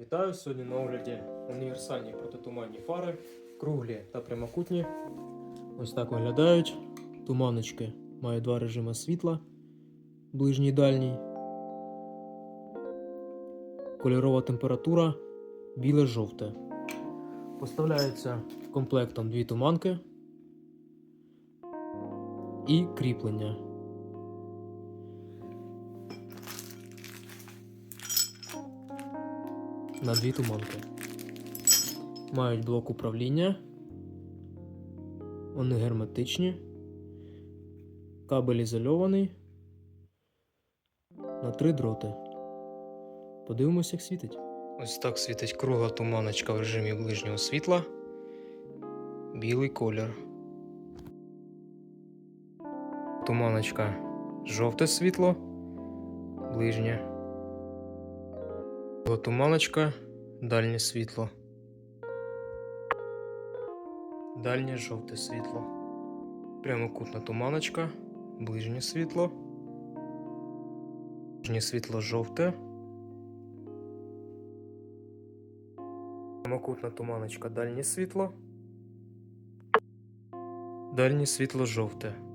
Вітаю сьогодні на огляді універсальні протитуманні фари, круглі та прямокутні. Ось так виглядають. Туманочки мають два режими світла, ближній і дальній. Кольорова температура біле-жовте. Поставляються комплектом дві туманки і кріплення. На дві туманки. Мають блок управління. Вони герметичні. Кабель ізольований. На три дроти. Подивимося, як світить. Ось так світить кругла туманочка в режимі ближнього світла. Білий колір. Туманочка жовте світло. Ближнє. Туманочка, дальнє світло. Дальнє жовте світло. Прямокутна туманочка, ближнє світло. Ближнє світло жовте. Прямокутна туманочка, дальнє світло. Дальнє світло жовте.